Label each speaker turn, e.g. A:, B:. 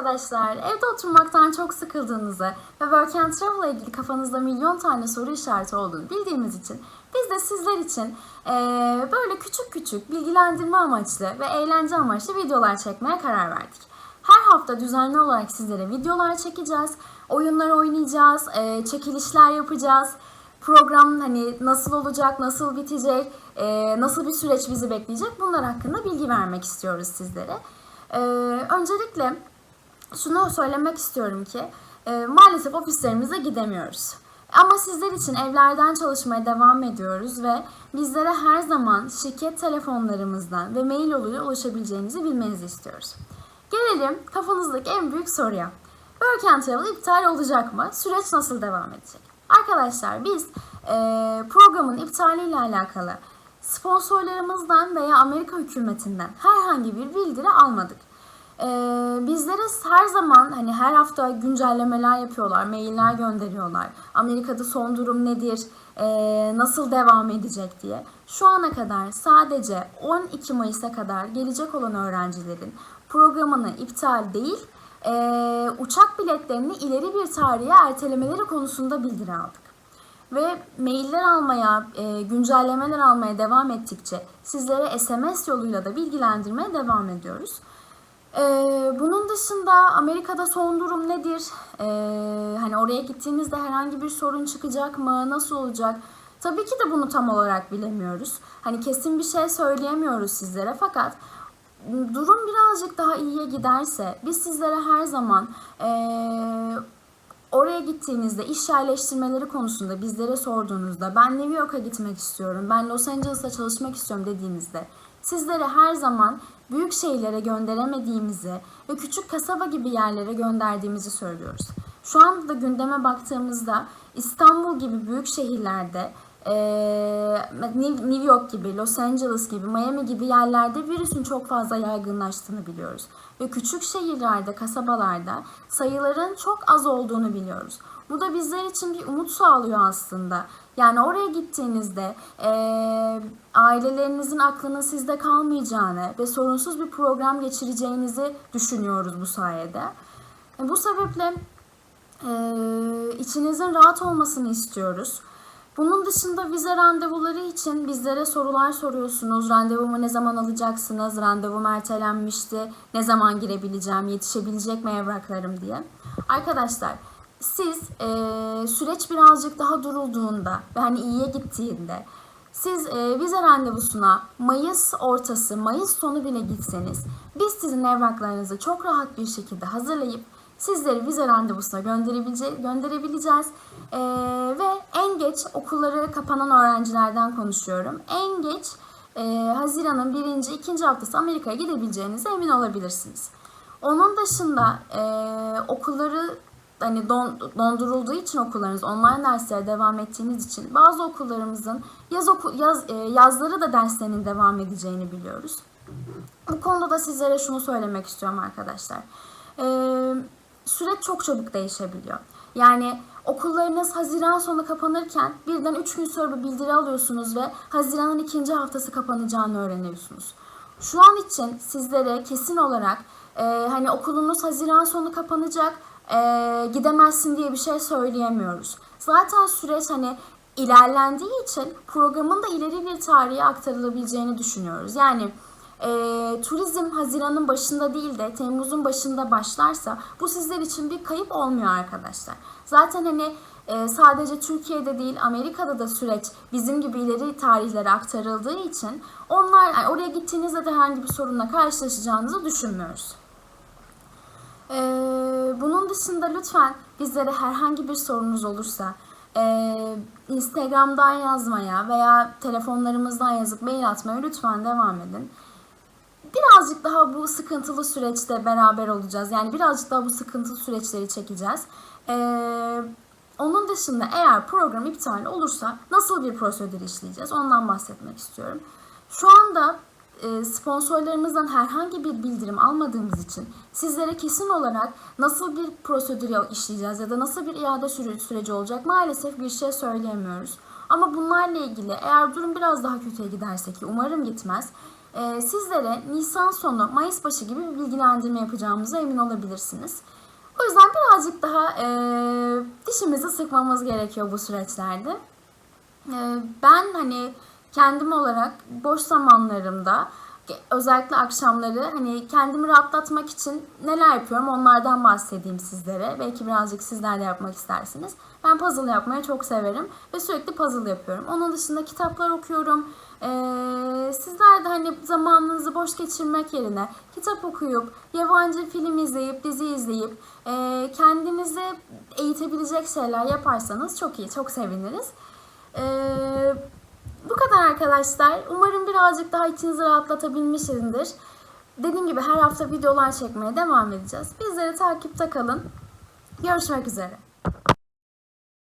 A: arkadaşlar. Evde oturmaktan çok sıkıldığınızı ve Work and Travel ile ilgili kafanızda milyon tane soru işareti olduğunu bildiğimiz için biz de sizler için eee, böyle küçük küçük bilgilendirme amaçlı ve eğlence amaçlı videolar çekmeye karar verdik. Her hafta düzenli olarak sizlere videolar çekeceğiz, oyunlar oynayacağız, eee, çekilişler yapacağız. Program hani nasıl olacak, nasıl bitecek, eee, nasıl bir süreç bizi bekleyecek bunlar hakkında bilgi vermek istiyoruz sizlere. Eee, öncelikle şunu söylemek istiyorum ki e, maalesef ofislerimize gidemiyoruz. Ama sizler için evlerden çalışmaya devam ediyoruz ve bizlere her zaman şirket telefonlarımızdan ve mail yoluyla ulaşabileceğinizi bilmenizi istiyoruz. Gelelim kafanızdaki en büyük soruya. Work and Travel iptal olacak mı? Süreç nasıl devam edecek? Arkadaşlar biz e, programın iptaliyle alakalı sponsorlarımızdan veya Amerika hükümetinden herhangi bir bildiri almadık. Ee, bizlere her zaman hani her hafta güncellemeler yapıyorlar, mailler gönderiyorlar. Amerika'da son durum nedir, ee, nasıl devam edecek diye. Şu ana kadar sadece 12 Mayıs'a kadar gelecek olan öğrencilerin programını iptal değil, ee, uçak biletlerini ileri bir tarihe ertelemeleri konusunda bildiri aldık. Ve mailler almaya, e, güncellemeler almaya devam ettikçe sizlere SMS yoluyla da bilgilendirmeye devam ediyoruz. Ee, bunun dışında Amerika'da son durum nedir? Ee, hani oraya gittiğinizde herhangi bir sorun çıkacak mı? Nasıl olacak? Tabii ki de bunu tam olarak bilemiyoruz. Hani kesin bir şey söyleyemiyoruz sizlere fakat durum birazcık daha iyiye giderse biz sizlere her zaman ee, oraya gittiğinizde iş yerleştirmeleri konusunda bizlere sorduğunuzda ben New York'a gitmek istiyorum, ben Los Angeles'ta çalışmak istiyorum dediğinizde sizlere her zaman büyük şehirlere gönderemediğimizi ve küçük kasaba gibi yerlere gönderdiğimizi söylüyoruz. Şu anda da gündeme baktığımızda İstanbul gibi büyük şehirlerde New York gibi, Los Angeles gibi, Miami gibi yerlerde virüsün çok fazla yaygınlaştığını biliyoruz. Ve küçük şehirlerde, kasabalarda sayıların çok az olduğunu biliyoruz. Bu da bizler için bir umut sağlıyor aslında. Yani oraya gittiğinizde eee, ailelerinizin aklının sizde kalmayacağını ve sorunsuz bir program geçireceğinizi düşünüyoruz bu sayede. E, Bu sebeple eee, içinizin rahat olmasını istiyoruz. Bunun dışında vize randevuları için bizlere sorular soruyorsunuz. Randevumu ne zaman alacaksınız? Randevum ertelenmişti. Ne zaman girebileceğim? Yetişebilecek mi evraklarım diye. Arkadaşlar siz eee, süreç birazcık daha durulduğunda ve hani iyiye gittiğinde siz e, vize randevusuna Mayıs ortası, Mayıs sonu bile gitseniz biz sizin evraklarınızı çok rahat bir şekilde hazırlayıp sizleri vize randevusuna gönderebilece- gönderebileceğiz. E, ve en geç okulları kapanan öğrencilerden konuşuyorum. En geç e, Haziran'ın birinci, ikinci haftası Amerika'ya gidebileceğinize emin olabilirsiniz. Onun dışında e, okulları hani don, dondurulduğu için okullarınız online derslere devam ettiğiniz için bazı okullarımızın yaz oku, yaz e, yazları da derslerinin devam edeceğini biliyoruz. Bu konuda da sizlere şunu söylemek istiyorum arkadaşlar. Ee, süreç çok çabuk değişebiliyor. Yani okullarınız Haziran sonu kapanırken birden 3 gün sonra bir bildiri alıyorsunuz ve Haziran'ın ikinci haftası kapanacağını öğreniyorsunuz. Şu an için sizlere kesin olarak e, hani okulunuz Haziran sonu kapanacak e, gidemezsin diye bir şey söyleyemiyoruz. Zaten süreç hani ilerlendiği için programın da ileri bir tarihe aktarılabileceğini düşünüyoruz. Yani e, turizm Haziran'ın başında değil de Temmuz'un başında başlarsa bu sizler için bir kayıp olmuyor arkadaşlar. Zaten hani e, sadece Türkiye'de değil Amerika'da da süreç bizim gibi ileri tarihlere aktarıldığı için onlar yani oraya gittiğinizde de herhangi bir sorunla karşılaşacağınızı düşünmüyoruz. Ee, bunun dışında lütfen bizlere herhangi bir sorunuz olursa e, Instagram'dan yazmaya veya telefonlarımızdan yazıp mail atmaya lütfen devam edin. Birazcık daha bu sıkıntılı süreçte beraber olacağız. Yani birazcık daha bu sıkıntılı süreçleri çekeceğiz. Ee, onun dışında eğer program iptal olursa nasıl bir prosedür işleyeceğiz ondan bahsetmek istiyorum. Şu anda sponsorlarımızdan herhangi bir bildirim almadığımız için sizlere kesin olarak nasıl bir prosedür işleyeceğiz ya da nasıl bir iade süre- süreci olacak maalesef bir şey söyleyemiyoruz. Ama bunlarla ilgili eğer durum biraz daha kötüye giderse ki umarım gitmez e, sizlere Nisan sonu, Mayıs başı gibi bir bilgilendirme yapacağımıza emin olabilirsiniz. O yüzden birazcık daha e, dişimizi sıkmamız gerekiyor bu süreçlerde. E, ben hani kendim olarak boş zamanlarımda özellikle akşamları hani kendimi rahatlatmak için neler yapıyorum onlardan bahsedeyim sizlere. Belki birazcık sizler de yapmak istersiniz. Ben puzzle yapmayı çok severim ve sürekli puzzle yapıyorum. Onun dışında kitaplar okuyorum. Ee, sizler de hani zamanınızı boş geçirmek yerine kitap okuyup, yabancı film izleyip, dizi izleyip e, kendinizi eğitebilecek şeyler yaparsanız çok iyi, çok seviniriz. Ee, arkadaşlar. Umarım birazcık daha içinizi rahatlatabilmişimdir. Dediğim gibi her hafta videolar çekmeye devam edeceğiz. Bizleri takipte kalın. Görüşmek üzere.